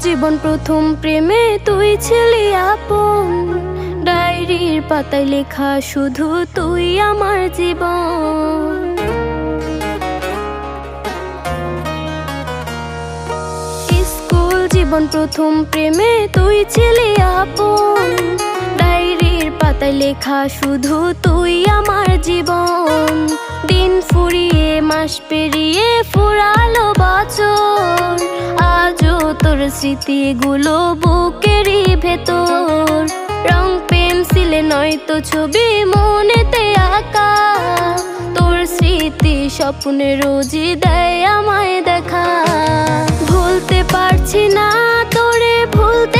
জীবন প্রথম প্রেমে তুই ছিলি আপন। ডায়েরির পাতায় লেখা শুধু তুই আমার জীবন। স্কুল জীবন প্রথম প্রেমে তুই ছিলি আপন। ডায়েরির পাতায় লেখা শুধু তুই আমার জীবন। দিন ফুরিয়ে, মাস পেরিয়ে স্মৃতিগুলো বুকেরই ভেতর। রং পেন্সিলে নয়তো ছবি মনেতে আঁকা। তোর স্মৃতি স্বপ্নে রোজই দেয় আমায় দেখা। ভুলতে পারছি না, তোরে ভুলতে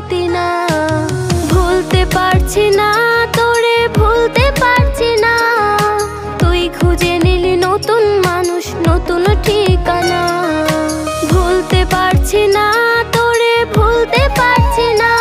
পারতি না। ভুলতে পারছি না, তোরে ভুলতে পারছি না। তুই খুঁজে নিলি নতুন মানুষ, নতুন ঠিকানা। ভুলতে পারছি না, তোরে ভুলতে পারছি না।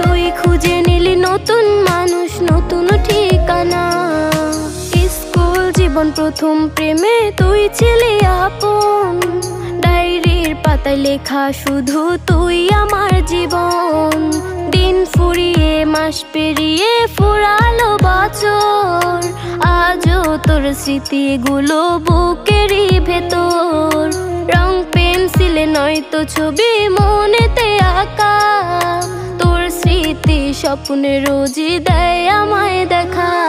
তুই খুঁজে নিলি নতুন মানুষ, নতুন ঠিকানা। স্কুল জীবন প্রথম প্রেমে তুই ছিলি আপন। পাতায় লেখা, শুধু তুই আমার জীবন। দিন ফুরিয়ে, মাস পেরিয়ে ফুরালো বছর। আজও তোর স্মৃতিগুলো বুকেরই ভেতর। রং, পেন্সিলে নয়তো ছবি মনেতে আঁকা। তোর স্মৃতি স্বপ্নে রোজই দেয় আমায় দেখা।